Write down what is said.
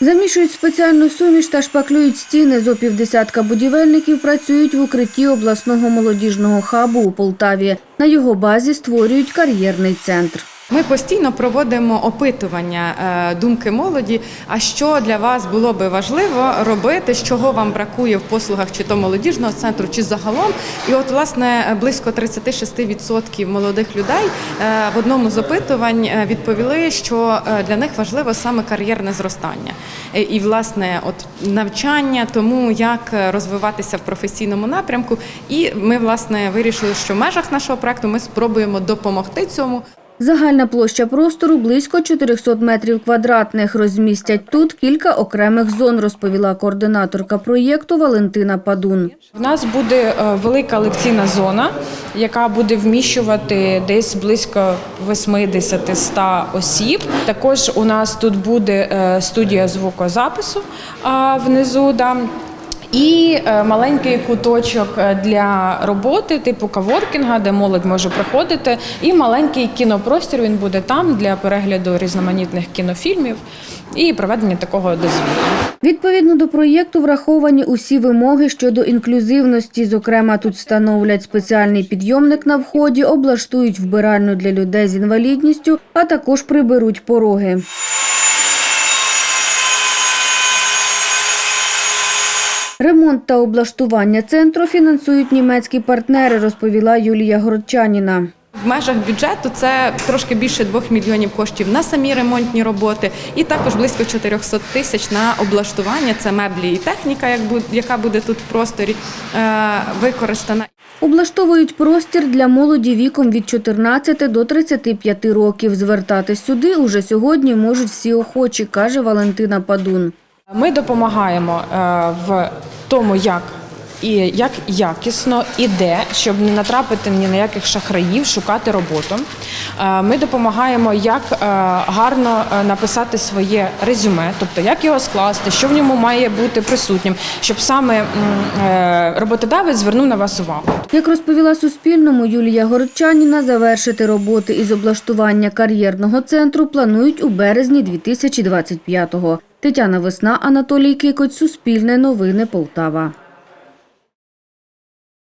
Замішують спеціальну суміш та шпаклюють стіни. Зо півдесятка будівельників працюють в укритті обласного молодіжного хабу у Полтаві. На його базі створюють кар'єрний центр. Ми постійно проводимо опитування е, думки молоді. А що для вас було би важливо робити, з чого вам бракує в послугах чи то молодіжного центру, чи загалом? І от власне близько 36% молодих людей е, в одному з опитувань е, відповіли, що для них важливо саме кар'єрне зростання і власне от навчання, тому як розвиватися в професійному напрямку. І ми власне вирішили, що в межах нашого проекту ми спробуємо допомогти цьому. Загальна площа простору близько 400 метрів квадратних. Розмістять тут кілька окремих зон, розповіла координаторка проєкту Валентина Падун. В нас буде е, велика лекційна зона, яка буде вміщувати десь близько 80-100 осіб. Також у нас тут буде е, студія звукозапису внизу. Да. І е, маленький куточок е, для роботи, типу каворкінга, де молодь може приходити. І маленький кінопростір він буде там для перегляду різноманітних кінофільмів і проведення такого дозвілля. Відповідно до проєкту враховані усі вимоги щодо інклюзивності. Зокрема, тут встановлять спеціальний підйомник на вході, облаштують вбиральню для людей з інвалідністю, а також приберуть пороги. Ремонт та облаштування центру фінансують німецькі партнери, розповіла Юлія Городчаніна. В межах бюджету це трошки більше 2 мільйонів коштів на самі ремонтні роботи, і також близько 400 тисяч на облаштування. Це меблі і техніка, яка буде тут в просторі е, використана. Облаштовують простір для молоді віком від 14 до 35 років. Звертатись сюди уже сьогодні можуть всі охочі, каже Валентина Падун. Ми допомагаємо е, в тому, як і як якісно і де, щоб не натрапити ні на яких шахраїв, шукати роботу. Е, Ми допомагаємо, як е, гарно е, написати своє резюме, тобто як його скласти, що в ньому має бути присутнім, щоб саме роботодавець звернув на вас увагу. Як розповіла Суспільному, Юлія Городчаніна, завершити роботи із облаштування кар'єрного центру планують у березні 2025-го. Тетяна Весна, Анатолій Кикоць, Суспільне новини Полтава.